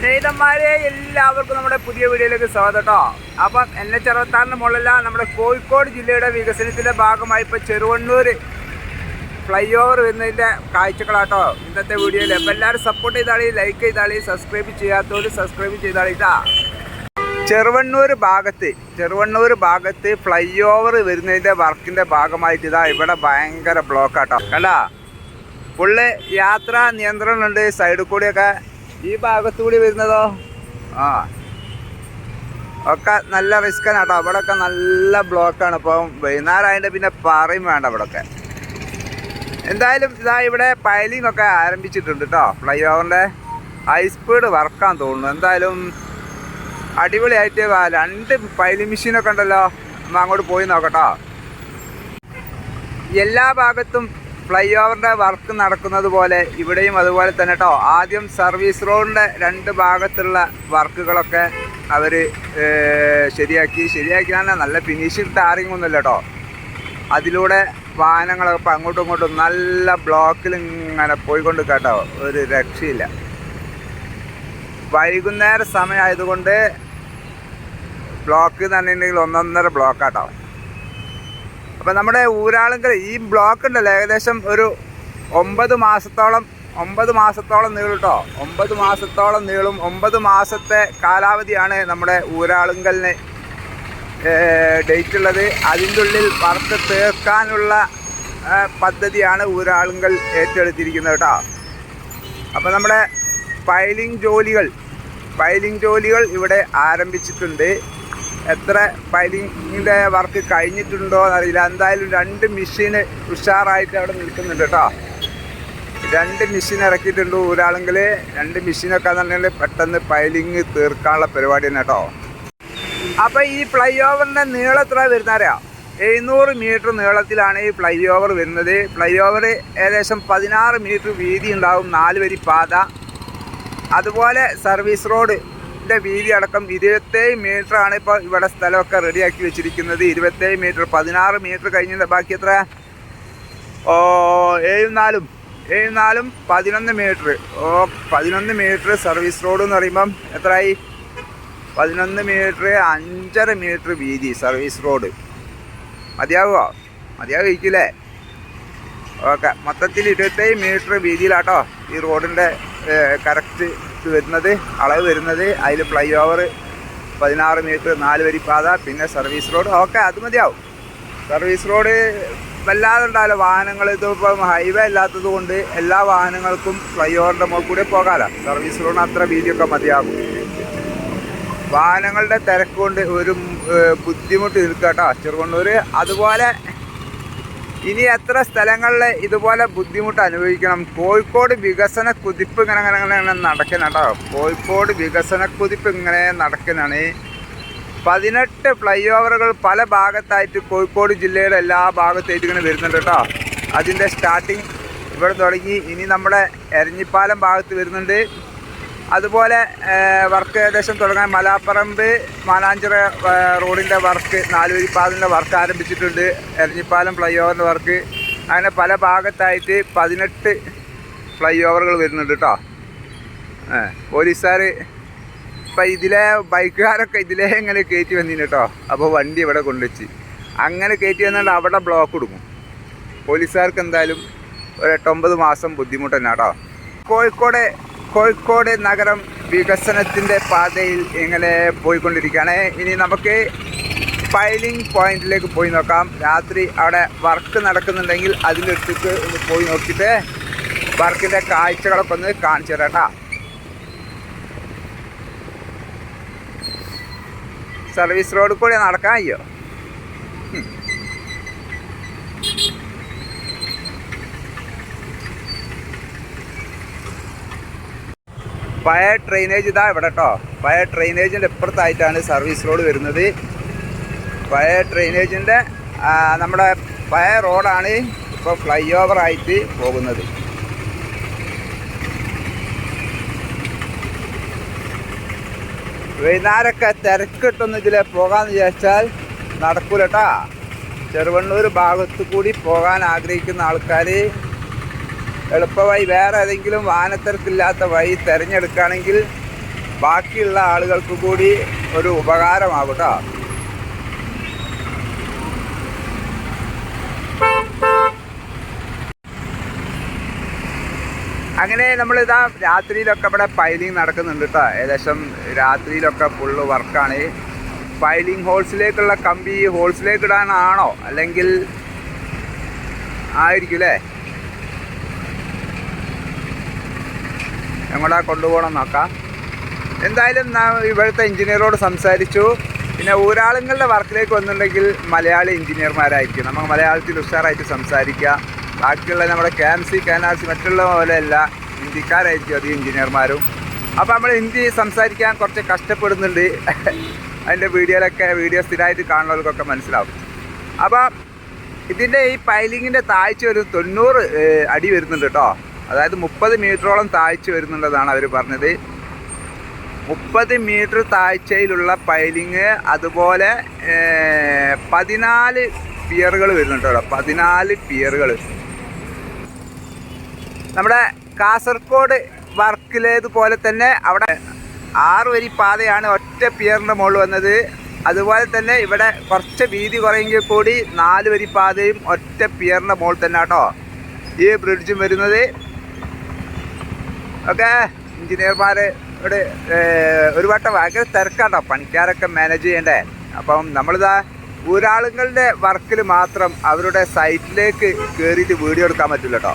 സ്നേഹിതന്മാരെ എല്ലാവർക്കും നമ്മുടെ പുതിയ വീഡിയോയിലേക്ക് സ്വാഗതം കേട്ടോ അപ്പം എൻ എച്ച് അറുപത്താറിന് മുകളില നമ്മുടെ കോഴിക്കോട് ജില്ലയുടെ വികസനത്തിന്റെ ഭാഗമായി ഇപ്പോൾ ചെറുവണ്ണൂർ ഫ്ലൈ ഓവർ വരുന്നതിന്റെ കാഴ്ചകളാട്ടോ ഇന്നത്തെ വീഡിയോയിൽ അപ്പം എല്ലാവരും സപ്പോർട്ട് ചെയ്താളി ലൈക്ക് ചെയ്താളി സബ്സ്ക്രൈബ് ചെയ്യാത്തവർ സബ്സ്ക്രൈബ് ചെയ്താളി കേട്ടാ ചെറുവണ്ണൂർ ഭാഗത്ത് ചെറുവണ്ണൂർ ഭാഗത്ത് ഫ്ലൈ ഓവർ വരുന്നതിന്റെ വർക്കിന്റെ ഭാഗമായിട്ട് ഇതാ ഇവിടെ ഭയങ്കര ബ്ലോക്കാട്ടോ കണ്ടാ? ഫുള്ള് യാത്രാ നിയന്ത്രണമുണ്ട് സൈഡിൽ കൂടിയൊക്കെ ഈ ഭാഗത്തുകൂടി വരുന്നതോ? ആ. ഒക്കെ നല്ല റിസ്ക്കാണ് കേട്ടോ. അവിടെ ഒക്കെ നല്ല ബ്ലോക്കാണ്. ഇപ്പം വൈകുന്നേരമായതിന്റെ പിന്നെ പറയും വേണ്ട അവിടെയൊക്കെ എന്തായാലും ഇതാ ഇവിടെ പൈലിംഗ് ഒക്കെ ആരംഭിച്ചിട്ടുണ്ട് കേട്ടോ. ഫ്ലൈ ഓവറിന്റെ ഹൈ സ്പീഡ് വർക്കാൻ തോന്നുന്നു. എന്തായാലും അടിപൊളിയായിട്ട് രണ്ട് പൈലിംഗ് മെഷീനൊക്കെ ഉണ്ടല്ലോ. നമ്മൾ അങ്ങോട്ട് പോയി നോക്കട്ടോ. എല്ലാ ഭാഗത്തും ഫ്ലൈ ഓവറിന്റെ വർക്ക് നടക്കുന്നത് പോലെ ഇവിടെയും അതുപോലെ തന്നെ കേട്ടോ ആദ്യം സർവീസ് റോഡിന്റെ രണ്ട് ഭാഗത്തുള്ള വർക്കുകളൊക്കെ അവർ ശരിയാക്കി. ശരിയാക്കിയാണ് നല്ല ഫിനിഷിംഗ് ടാറിങ് ഒന്നുമില്ല കേട്ടോ അതിലൂടെ വാഹനങ്ങളൊക്കെ അങ്ങോട്ടും ഇങ്ങോട്ടും നല്ല ബ്ലോക്കിൽ ഇങ്ങനെ പോയിക്കൊണ്ട് കേട്ടോ ഒരു രക്ഷയില്ല. വൈകുന്നേര സമയമായതുകൊണ്ട് ബ്ലോക്ക് എന്ന് പറഞ്ഞിട്ടുണ്ടെങ്കിൽ ഒന്നൊന്നര ബ്ലോക്കാട്ടോ അപ്പം നമ്മുടെ ഊരാളുങ്കൽ ഈ ബ്ലോക്ക് ഉണ്ടല്ലോ ഏകദേശം ഒരു ഒമ്പത് മാസത്തോളം ഒമ്പത് മാസത്തോളം നീളും കേട്ടോ ഒമ്പത് മാസത്തോളം നീളും ഒമ്പത് മാസത്തെ കാലാവധിയാണ് നമ്മുടെ ഊരാളുങ്കലിന് ഡേറ്റ് ഉള്ളത്. അതിന്റെ ഉള്ളിൽ വറുത്ത് തീർക്കാനുള്ള പദ്ധതിയാണ് ഊരാളുങ്കൽ ഏറ്റെടുത്തിരിക്കുന്നത് കേട്ടോ അപ്പോൾ നമ്മുടെ പൈലിംഗ് ജോലികൾ പൈലിംഗ് ജോലികൾ ഇവിടെ ആരംഭിച്ചിട്ടുണ്ട്. എത്ര പൈലിങ്ങിന്റെ വർക്ക് കഴിഞ്ഞിട്ടുണ്ടോ എന്നറിയില്ല. എന്തായാലും രണ്ട് മെഷീന് ഉഷാറായിട്ട് അവിടെ നിൽക്കുന്നുണ്ട് കേട്ടോ. രണ്ട് മെഷീൻ ഇറക്കിയിട്ടുണ്ട് ഒരാളെങ്കിൽ രണ്ട് മെഷീനൊക്കെ എന്ന് പറഞ്ഞാൽ പെട്ടെന്ന് പൈലിങ് തീർക്കാനുള്ള പരിപാടി തന്നെ കേട്ടോ. അപ്പോൾ ഈ ഫ്ലൈ ഓവറിന്റെ നീളം എത്ര വരുന്നറിയാം എഴുന്നൂറ് മീറ്റർ നീളത്തിലാണ് ഈ ഫ്ലൈ ഓവർ വരുന്നത്. ഫ്ലൈ ഓവർ ഏകദേശം പതിനാറ് മീറ്റർ വീതി ഉണ്ടാവും നാല് വരി പാത. അതുപോലെ സർവീസ് റോഡിന്റെ വീതി അടക്കം ഇരുപത്തേഴ് മീറ്റർ ആണ് ഇപ്പോൾ ഇവിടെ സ്ഥലമൊക്കെ റെഡിയാക്കി വെച്ചിരിക്കുന്നത്. ഇരുപത്തേഴ് മീറ്റർ പതിനാറ് മീറ്റർ കഴിഞ്ഞ ബാക്കി എത്ര? ഓ ഏഴും നാലും. ഏഴും നാലും പതിനൊന്ന് മീറ്റർ ഓ പതിനൊന്ന് മീറ്റർ സർവീസ് റോഡ് എന്ന് പറയുമ്പം എത്രയായി? പതിനൊന്ന് മീറ്റർ അഞ്ചര മീറ്റർ വീതി സർവീസ് റോഡ് മതിയാകുമോ മതിയാകുമായിരിക്കില്ലേ ഓക്കെ. മൊത്തത്തിൽ ഇരുപത്തേഴ് മീറ്റർ വീതിയിലാട്ടോ ഈ റോഡിന്റെ കറക്റ്റ് വരുന്നത് അളവ് വരുന്നത് അതിൽ ഫ്ലൈ ഓവർ പതിനാറ് മീറ്റർ നാല് വരി പാത പിന്നെ സർവീസ് റോഡ് ഓക്കെ അത് മതിയാവും. സർവീസ് റോഡ് വല്ലാതെ ഉണ്ടാവില്ല. വാഹനങ്ങൾ ഇതിപ്പം ഹൈവേ അല്ലാത്തത് കൊണ്ട് എല്ലാ വാഹനങ്ങൾക്കും ഫ്ലൈ ഓവറിന്റെ മുകളിൽ കൂടെ പോകാമല്ലോ സർവീസ് റോഡിന് അത്ര വീതിയൊക്കെ മതിയാകും വാഹനങ്ങളുടെ തിരക്ക് കൊണ്ട് ഒരു ബുദ്ധിമുട്ട് നിൽക്കുക കേട്ടോ ചെറുകൊണ്ടൂർ അതുപോലെ ഇനി എത്ര സ്ഥലങ്ങളിൽ ഇതുപോലെ ബുദ്ധിമുട്ട് അനുഭവിക്കണം? കോഴിക്കോട് വികസന കുതിപ്പ് ഇങ്ങനെ ഇങ്ങനെ കേട്ടോ. കോഴിക്കോട് വികസന കുതിപ്പ് ഇങ്ങനെ നടക്കുന്നതാണ് പതിനെട്ട് ഫ്ലൈ ഓവറുകൾ പല ഭാഗത്തായിട്ട് കോഴിക്കോട് ജില്ലയുടെ എല്ലാ ഭാഗത്തായിട്ട് ഇങ്ങനെ വരുന്നുണ്ട് കേട്ടോ. അതിന്റെ സ്റ്റാർട്ടിങ് ഇവിടെ തുടങ്ങി. ഇനി നമ്മുടെ എരഞ്ഞിപ്പാലം ഭാഗത്ത് വരുന്നുണ്ട്. അതുപോലെ വർക്ക് ഏകദേശം തുടങ്ങാൻ മലാപ്പറമ്പ് മാനാഞ്ചിറ റോഡിന്റെ വർക്ക് നാലുവരിപ്പാതിന്റെ വർക്ക് ആരംഭിച്ചിട്ടുണ്ട്. എരഞ്ഞിപ്പാലം ഫ്ലൈ ഓവറിന്റെ വർക്ക്. അങ്ങനെ പല ഭാഗത്തായിട്ട് പതിനെട്ട് ഫ്ലൈ ഓവറുകൾ വരുന്നുണ്ട് കേട്ടോ പോലീസുകാർ ഇപ്പം ഇതിലെ ബൈക്കുകാരൊക്കെ ഇതിലേ ഇങ്ങനെ കയറ്റി വന്നിന് കേട്ടോ അപ്പോൾ വണ്ടി ഇവിടെ കൊണ്ടുവച്ച്. അങ്ങനെ കയറ്റി വന്നുകൊണ്ട് അവിടെ ബ്ലോക്ക് കൊടുക്കും. പോലീസുകാർക്ക് എന്തായാലും ഒരു എട്ടൊമ്പത് മാസം ബുദ്ധിമുട്ട് കേട്ടോ കോഴിക്കോട് കോഴിക്കോട് നഗരം വികസനത്തിന്റെ പാതയിൽ ഇങ്ങനെ പോയിക്കൊണ്ടിരിക്കുകയാണ്. ഇനി നമുക്ക് പൈലിംഗ് പോയിന്റിലേക്ക് പോയി നോക്കാം. രാത്രി അവിടെ വർക്ക് നടക്കുന്നുണ്ടെങ്കിൽ അതിലൊരുത്തേക്ക് ഒന്ന് പോയി നോക്കിയിട്ട് വർക്കിന്റെ കാഴ്ചകളൊക്കെ ഒന്ന് കാണിച്ചു തരാം സർവീസ് റോഡ് കൂടി നടക്കാം അയ്യോ. പഴയ ഡ്രെയിനേജ് ഇതാ ഇവിടെ കേട്ടോ പഴയ ട്രെയിനേജിന്റെ ഇപ്പുറത്തായിട്ടാണ് സർവീസ് റോഡ് വരുന്നത്. പഴയ ട്രെയിനേജിന്റെ നമ്മുടെ പഴയ റോഡാണ് ഇപ്പോൾ ഫ്ലൈ ഓവർ ആയിട്ട് പോകുന്നത്. വൈകുന്നേരമൊക്കെ തിരക്കിട്ടൊന്ന് ഇതിൽ പോകാമെന്ന് വിചാരിച്ചാൽ നടക്കൂല കേട്ടോ ചെറുവണ്ണൂർ ഭാഗത്ത് കൂടി പോകാൻ ആഗ്രഹിക്കുന്ന ആൾക്കാർ എളുപ്പമായി വേറെ ഏതെങ്കിലും വാഹനത്തിരക്കില്ലാത്ത വഴി തിരഞ്ഞെടുക്കുകയാണെങ്കിൽ ബാക്കിയുള്ള ആളുകൾക്ക് കൂടി ഒരു ഉപകാരമാകും കേട്ടോ അങ്ങനെ ഇതാ രാത്രിയിലൊക്കെ ഇവിടെ പൈലിംഗ് നടക്കുന്നുണ്ട് കേട്ടോ ഏകദേശം രാത്രിയിലൊക്കെ ഫുള്ള് വർക്കാണ് പൈലിംഗ് ഹോൾസിലേക്കുള്ള കമ്പി ഹോൾസിലേക്ക് ഇടാനാണോ? അല്ലെങ്കിൽ ആയിരിക്കും അല്ലേ എങ്ങോട്ടാ കൊണ്ടുപോകണം നോക്കാം. എന്തായാലും ഇവിടുത്തെ എഞ്ചിനീയറോട് സംസാരിച്ചു. പിന്നെ ഊരാളുങ്ങളുടെ വർക്കിലേക്ക് വന്നിട്ടുണ്ടെങ്കിൽ മലയാളി എഞ്ചിനീയർമാരായിരിക്കും. നമുക്ക് മലയാളത്തിൽ ഉഷാറായിട്ട് സംസാരിക്കുക ബാക്കിയുള്ള നമ്മുടെ K M C K N R C മറ്റുള്ള പോലെയല്ല ഹിന്ദിക്കാരായിരിക്കും അധികം എഞ്ചിനീയർമാരും. അപ്പോൾ നമ്മൾ ഹിന്ദി സംസാരിക്കാൻ കുറച്ച് കഷ്ടപ്പെടുന്നുണ്ട്. അതിന്റെ വീഡിയോയിലൊക്കെ വീഡിയോ സ്ഥിരമായിട്ട് കാണുന്നവർക്കൊക്കെ മനസ്സിലാവും. അപ്പോൾ ഇതിന്റെ ഈ പൈലിങ്ങിന്റെ താഴ്ച ഒരു തൊണ്ണൂറ് അടി വരുന്നുണ്ട് കേട്ടോ. അതായത് മുപ്പത് മീറ്ററോളം താഴ്ച വരുന്നുണ്ടെന്നാണ് അവർ പറഞ്ഞത്. മുപ്പത് മീറ്റർ താഴ്ചയിലുള്ള പൈലിങ് അതുപോലെ പതിനാല് പിയറുകൾ വരുന്നുണ്ട് കേട്ടോ പതിനാല് പിയറുകൾ നമ്മുടെ കാസർഗോഡ് വർക്കിലേതുപോലെ തന്നെ അവിടെ ആറ് വരി പാതയാണ് ഒറ്റ പിയറിന്റെ മുകളിൽ വന്നത്. അതുപോലെ തന്നെ ഇവിടെ കുറച്ച് വീതി കുറയെങ്കിൽ കൂടി നാല് വരി പാതയും ഒറ്റ പിയറിന്റെ മുകളിൽ തന്നെ കേട്ടോ ഈ ബ്രിഡ്ജും വരുന്നത്. ഒക്കെ എഞ്ചിനീയർമാർ ഇവിടെ ഒരു വട്ടം ഭയങ്കര തിരക്കാട്ടോ പണിക്കാരൊക്കെ മാനേജ് ചെയ്യണ്ടേ. അപ്പം നമ്മളിതാ ഒരാളുങ്ങളുടെ വർക്കിൽ മാത്രം അവരുടെ സൈറ്റിലേക്ക് കയറിയിട്ട് വീഡിയോ എടുക്കാൻ പറ്റില്ല കേട്ടോ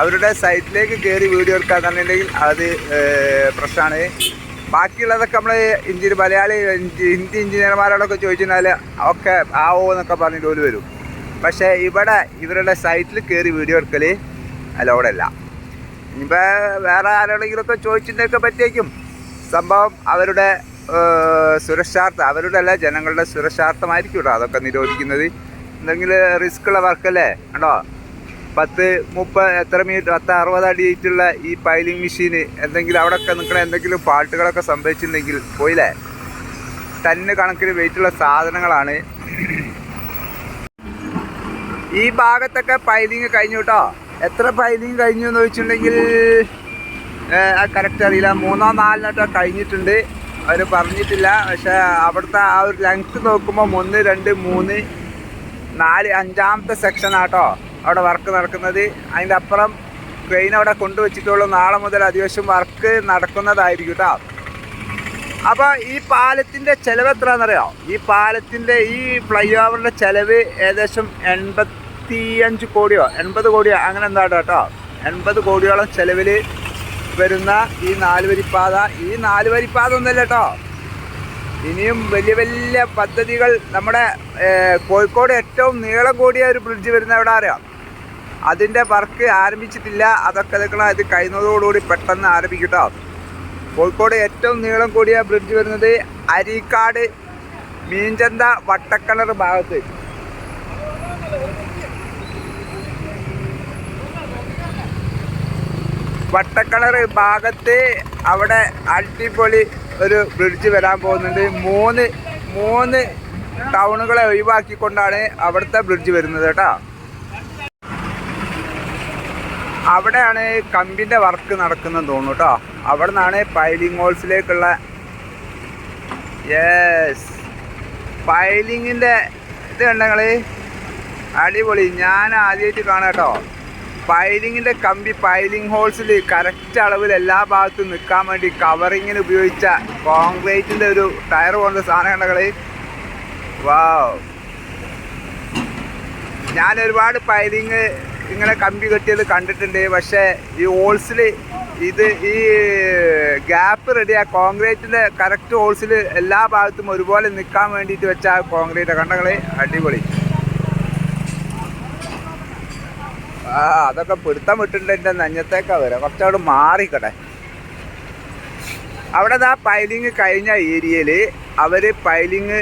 അവരുടെ സൈറ്റിലേക്ക് കയറി വീഡിയോ എടുക്കാന്നുണ്ടെങ്കിൽ അത് പ്രശ്നമാണ് ബാക്കിയുള്ളതൊക്കെ നമ്മൾ ഇഞ്ചി മലയാളി ഹിന്ദി എഞ്ചിനീയർമാരോടൊക്കെ ചോദിച്ചാൽ ഒക്കെ ആവോ എന്നൊക്കെ പറഞ്ഞിട്ട് ഓൽ വരും. പക്ഷേ ഇവിടെ ഇവരുടെ സൈറ്റിൽ കയറി വീഡിയോ എടുക്കൽ അലോടെ അല്ല. ഇനിയിപ്പോൾ വേറെ ആരോടെങ്കിലുമൊക്കെ ചോദിച്ചിട്ടൊക്കെ പറ്റിയേക്കും. സംഭവം അവരുടെ സുരക്ഷാർത്ഥം അവരുടെ അല്ല ജനങ്ങളുടെ സുരക്ഷാർത്ഥമായിരിക്കും കേട്ടോ അതൊക്കെ നിരോധിക്കുന്നത്. എന്തെങ്കിലും റിസ്ക് ഉള്ള വർക്കല്ലേ? കണ്ടോ? പത്ത് മുപ്പത് എത്ര മീറ്റർ പത്ത് അറുപത് അടിയായിട്ടുള്ള ഈ പൈലിംഗ് മെഷീൻ എന്തെങ്കിലും അവിടെയൊക്കെ നിൽക്കണ എന്തെങ്കിലും ഫാൾട്ടുകളൊക്കെ സംഭവിച്ചിട്ടുണ്ടെങ്കിൽ പോയില്ലേ? ടണ്ണ് കണക്കിന് വെയിറ്റുള്ള സാധനങ്ങളാണ്. ഈ ഭാഗത്തൊക്കെ പൈലിങ് കഴിഞ്ഞു കേട്ടോ. എത്ര പൈലിങ് കഴിഞ്ഞു എന്ന് ചോദിച്ചിട്ടുണ്ടെങ്കിൽ കറക്റ്റ് അറിയില്ല. മൂന്നോ നാലിനോട്ടോ കഴിഞ്ഞിട്ടുണ്ട്. അവർ പറഞ്ഞിട്ടില്ല. പക്ഷേ അവിടുത്തെ ആ ഒരു ലെങ്ത് നോക്കുമ്പോൾ ഒന്ന് രണ്ട് മൂന്ന് നാല് അഞ്ചാമത്തെ സെക്ഷനാട്ടോ അവിടെ വർക്ക് നടക്കുന്നത്. അതിന്റെ അപ്പുറം ട്രെയിൻ അവിടെ കൊണ്ടുവച്ചിട്ടുള്ളൂ നാളെ മുതൽ അത്യാവശ്യം വർക്ക് നടക്കുന്നതായിരിക്കും കേട്ടോ അപ്പോൾ ഈ പാലത്തിന്റെ ചിലവ് എത്രയാണെന്നറിയോ? ഈ പാലത്തിന്റെ ഈ ഫ്ലൈ ഓവറിന്റെ ചിലവ് ഏകദേശം എൺപത്തി അഞ്ച് കോടിയോ? എൺപത് കോടിയോ? അങ്ങനെ എന്താ കേട്ടോ എൺപത് കോടിയോളം ചെലവിൽ വരുന്ന ഈ നാല് വരിപ്പാത. ഈ നാല് വരിപ്പാത ഒന്നല്ല കേട്ടോ ഇനിയും വലിയ വലിയ പദ്ധതികൾ നമ്മുടെ കോഴിക്കോട് ഏറ്റവും നീളം കൂടിയ ഒരു ബ്രിഡ്ജ് വരുന്ന എവിടെ അറിയാം? അതിന്റെ വർക്ക് ആരംഭിച്ചിട്ടില്ല. അതൊക്കെ നിൽക്കണം ഇത് കഴിയുന്നതോടുകൂടി പെട്ടെന്ന് ആരംഭിക്കട്ടോ കേട്ടോ കോഴിക്കോട് ഏറ്റവും നീളം കൂടിയ ബ്രിഡ്ജ് വരുന്നത് അരീക്കാട് മീഞ്ചന്ത വട്ടക്കിണർ ഭാഗത്ത്. വട്ടക്കിണർ ഭാഗത്ത് അവിടെ അടിപൊളി ഒരു ബ്രിഡ്ജ് വരാൻ പോകുന്നുണ്ട്. മൂന്ന് മൂന്ന് ടൗണുകളെ ഒഴിവാക്കിക്കൊണ്ടാണ് അവിടുത്തെ ബ്രിഡ്ജ് വരുന്നത് കേട്ടോ. അവിടെയാണ് കമ്പിന്റെ വർക്ക് നടക്കുന്നത് തോന്നുന്നു കേട്ടോ. അവിടെ നിന്നാണ് പൈലിംഗ് ഹോൾസിലേക്കുള്ള യെസ് പൈലിങ്ങിന്റെ ഇത് കണ്ടങ്ങൾ അടിപൊളി. ഞാൻ ആദ്യമായിട്ട് കാണാം കേട്ടോ. പൈലിങ്ങിന്റെ കമ്പി പൈലിംഗ് ഹോൾസിൽ കറക്റ്റ് അളവിൽ എല്ലാ ഭാഗത്തും നിൽക്കാൻ വേണ്ടി കവറിങ്ങിന് ഉപയോഗിച്ച കോൺക്രീറ്റിന്റെ ഒരു ടയർ പോലത്തെ സാധനം കണ്ടങ്ങൾ വാവ്. ഞാൻ ഒരുപാട് പൈലിങ് ഇങ്ങനെ കമ്പി കെട്ടിയത് കണ്ടിട്ടുണ്ട്. പക്ഷേ ഈ ഹോൾസിൽ ഇത് ഈ ഗ്യാപ്പ് റെഡിയാ കോൺക്രീറ്റിന്റെ കറക്റ്റ് ഹോൾസിൽ എല്ലാ ഭാഗത്തും ഒരുപോലെ നിൽക്കാൻ വേണ്ടിയിട്ട് വെച്ച കോൺക്രീറ്റ് കണ്ടങ്ങളെ അടിപൊളി. ആ അതൊക്കെ പിടുത്തം വിട്ടിട്ടുണ്ട് എന്റെ നെഞ്ഞത്തേക്കാ വരാം. കുറച്ചവിടെ മാറിക്കട്ടെ അവിടെ ആ പൈലിങ് കഴിഞ്ഞ ഏരിയയിൽ അവർ പൈലിങ്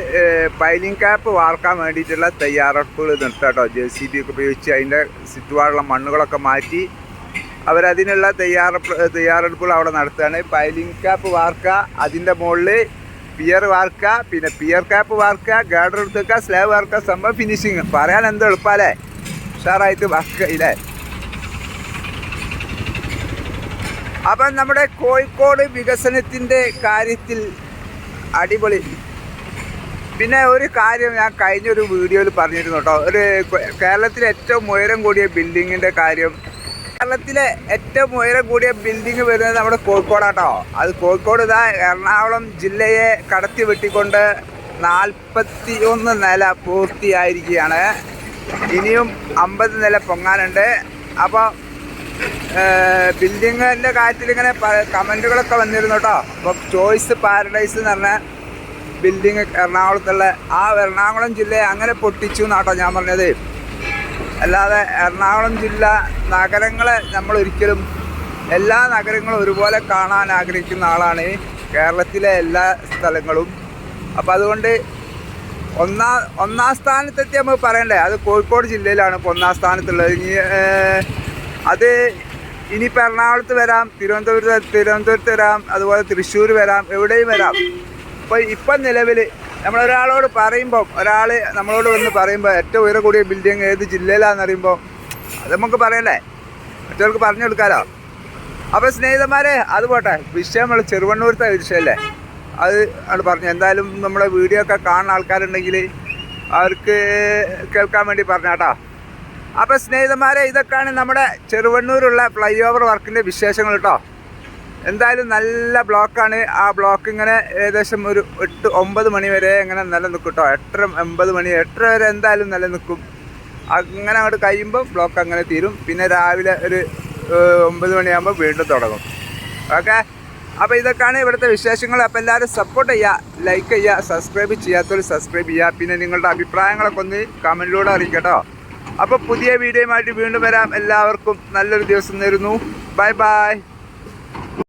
പൈലിങ് ക്യാപ്പ് വാർക്കാൻ വേണ്ടിയിട്ടുള്ള തയ്യാറെടുപ്പുകൾ നിർത്താട്ടോ ജെ സി ബി ഒക്കെ ഉപയോഗിച്ച് അതിന്റെ ചുറ്റുപാടുള്ള മണ്ണുകളൊക്കെ മാറ്റി അവരതിനുള്ള തയ്യാറെടുപ്പ് തയ്യാറെടുപ്പുകൾ അവിടെ നടത്തുകയാണ്. പൈലിങ് ക്യാപ്പ് വാർക്ക അതിന്റെ മുകളിൽ പിയർ വാർക്ക പിന്നെ പിയർ ക്യാപ്പ് വാർക്ക ഗാർഡർ എടുത്ത് സ്ലാബ് വാർക്കുക സംഭവം ഫിനിഷിങ് പറയാൻ എന്തോ എളുപ്പമല്ലേ? ഉഷാറായിട്ട് വാർക്കുക ഇല്ലേ? അപ്പം നമ്മുടെ കോഴിക്കോട് വികസനത്തിന്റെ കാര്യത്തിൽ അടിപൊളി. പിന്നെ ഒരു കാര്യം ഞാൻ കഴിഞ്ഞൊരു വീഡിയോയിൽ പറഞ്ഞിരുന്നു കേട്ടോ. ഒരു കേരളത്തിലെ ഏറ്റവും ഉയരം കൂടിയ ബിൽഡിങ്ങിന്റെ കാര്യം. കേരളത്തിലെ ഏറ്റവും ഉയരം കൂടിയ ബിൽഡിംഗ് വരുന്നത് നമ്മുടെ കോഴിക്കോടാട്ടോ. അത് കോഴിക്കോട് ഇതാ എറണാകുളം ജില്ലയെ കടത്തി വെട്ടിക്കൊണ്ട് നാൽപ്പത്തി ഒന്ന് നില പൂർത്തിയായിരിക്കുകയാണ്. ഇനിയും അമ്പത് നില പൊങ്ങാനുണ്ട്. അപ്പോൾ ബിൽഡിങ്ങിന്റെ കാര്യത്തിൽ ഇങ്ങനെ കമന്റുകളൊക്കെ വന്നിരുന്നു കേട്ടോ. അപ്പോൾ ചോയ്സ് പാരഡൈസ് എന്ന് പറഞ്ഞ ബിൽഡിങ് എറണാകുളത്തുള്ള ആ എറണാകുളം ജില്ലയെ അങ്ങനെ പൊട്ടിച്ചു എന്നാട്ടോ ഞാൻ പറഞ്ഞത്. അല്ലാതെ എറണാകുളം ജില്ല നഗരങ്ങളെ നമ്മൾ ഒരിക്കലും എല്ലാ നഗരങ്ങളും ഒരുപോലെ കാണാൻ ആഗ്രഹിക്കുന്ന ആളാണ് കേരളത്തിലെ എല്ലാ സ്ഥലങ്ങളും. അപ്പോൾ അതുകൊണ്ട് ഒന്നാം ഒന്നാം സ്ഥാനത്തെത്തി നമ്മൾ പറയണ്ടേ? അത് കോഴിക്കോട് ജില്ലയിലാണ് ഇപ്പോൾ ഒന്നാം സ്ഥാനത്തുള്ളത്. ഇനി അത് ഇനിയിപ്പോൾ എറണാകുളത്ത് വരാം തിരുവനന്തപുരത്ത് തിരുവനന്തപുരത്ത് വരാം അതുപോലെ തൃശ്ശൂർ വരാം എവിടെയും വരാം. ഇപ്പോൾ ഇപ്പം നിലവിൽ നമ്മളൊരാളോട് പറയുമ്പോൾ ഒരാൾ നമ്മളോട് വന്ന് പറയുമ്പോൾ ഏറ്റവും ഉയരം കൂടിയ ബിൽഡിംഗ് ഏത് ജില്ലയിലാണെന്ന് അറിയുമ്പോൾ അത് നമുക്ക് പറയണ്ടേ? മറ്റവർക്ക് പറഞ്ഞു കൊടുക്കാലോ? അപ്പോൾ സ്നേഹിതന്മാരെ അത് പോട്ടെ. വിഷയം നമ്മൾ ചെറുവണ്ണൂരത്തെ വിഷയമല്ലേ അത് ആണ് പറഞ്ഞു എന്തായാലും നമ്മുടെ വീഡിയോ ഒക്കെ കാണുന്ന ആൾക്കാരുണ്ടെങ്കിൽ അവർക്ക് കേൾക്കാൻ വേണ്ടി പറഞ്ഞാട്ടോ. അപ്പോൾ സ്നേഹിതന്മാരെ ഇതൊക്കെയാണ് നമ്മുടെ ചെറുവണ്ണൂരുള്ള ഫ്ലൈ ഓവർ വർക്കിന്റെ വിശേഷങ്ങൾ കേട്ടോ എന്തായാലും നല്ല ബ്ലോക്കാണ്. ആ ബ്ലോക്ക് ഇങ്ങനെ ഏകദേശം ഒരു എട്ട് ഒമ്പത് മണി വരെ ഇങ്ങനെ നിലനിൽക്കും കേട്ടോ എട്ടര ഒമ്പത് മണി എട്ടര വരെ എന്തായാലും നിലനിൽക്കും. അങ്ങനെ അങ്ങോട്ട് കഴിയുമ്പോൾ ബ്ലോക്ക് അങ്ങനെ തീരും. പിന്നെ രാവിലെ ഒരു ഒമ്പത് മണിയാകുമ്പോൾ വീണ്ടും തുടങ്ങും. ഓക്കെ? അപ്പോൾ ഇതൊക്കെയാണ് ഇവിടുത്തെ വിശേഷങ്ങൾ. അപ്പോൾ എല്ലാവരും സപ്പോർട്ട് ചെയ്യുക ലൈക്ക് ചെയ്യുക സബ്സ്ക്രൈബ് ചെയ്യാത്തവർ സബ്സ്ക്രൈബ് ചെയ്യുക. പിന്നെ നിങ്ങളുടെ അഭിപ്രായങ്ങളൊക്കെ ഒന്ന് കമന്റിലൂടെ അറിയിക്കട്ടോ അപ്പോൾ പുതിയ വീഡിയോയുമായിട്ട് വീണ്ടും വരാം. എല്ലാവർക്കും നല്ലൊരു ദിവസം നേരുന്നു. Bye bye